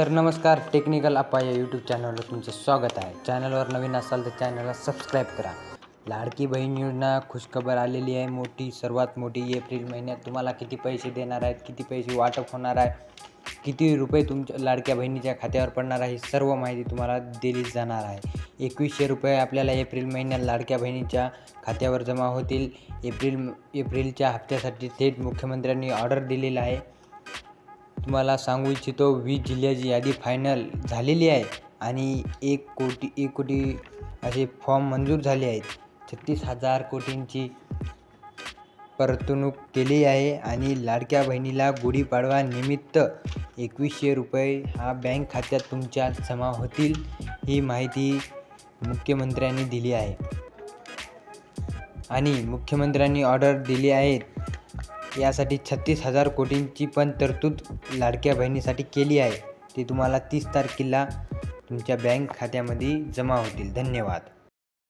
तर नमस्कार टेक्निकल अप्पा या यूट्यूब चॅनलवर तुमचं स्वागत आहे. चॅनलवर नवीन असाल तर चॅनलला सबस्क्राईब करा. लाडकी बहीण योजना खुशखबर आलेली आहे मोठी सर्वात मोठी. एप्रिल महिन्यात तुम्हाला किती पैसे देणार आहेत किती पैसे वाटप होणार आहे किती रुपये तुमच्या लाडक्या बहिणीच्या खात्यावर पडणार आहे सर्व माहिती तुम्हाला दिली जाणार आहे. एकवीसशे रुपये आपल्याला एप्रिल महिन्यात लाडक्या बहिणीच्या खात्यावर जमा होतील. एप्रिल एप्रिलच्या हप्त्यासाठी थेट मुख्यमंत्र्यांनी ऑर्डर दिलेला आहे. तुम्हाला सांगू इच्छितो वीस जिल्ह्याची यादी फायनल झालेली आहे आणि एक कोटी एक कोटी असे फॉर्म मंजूर झाले आहेत. छत्तीस हजार कोटींची परतणूक केली आहे आणि लाडक्या बहिणीला गुढीपाडवा निमित्त एकवीसशे रुपये हा बँक खात्यात तुमच्या जमा होतील ही माहिती मुख्यमंत्र्यांनी दिली आहे. आणि मुख्यमंत्र्यांनी ऑर्डर दिली आहेत. यासाठी छत्तीस हजार कोटींची पण तरतूद लाडक्या बहिणीसाठी केली आहे. ती तुम्हाला तीस तारखेला तुमच्या बँक खात्यामध्ये जमा होतील. धन्यवाद.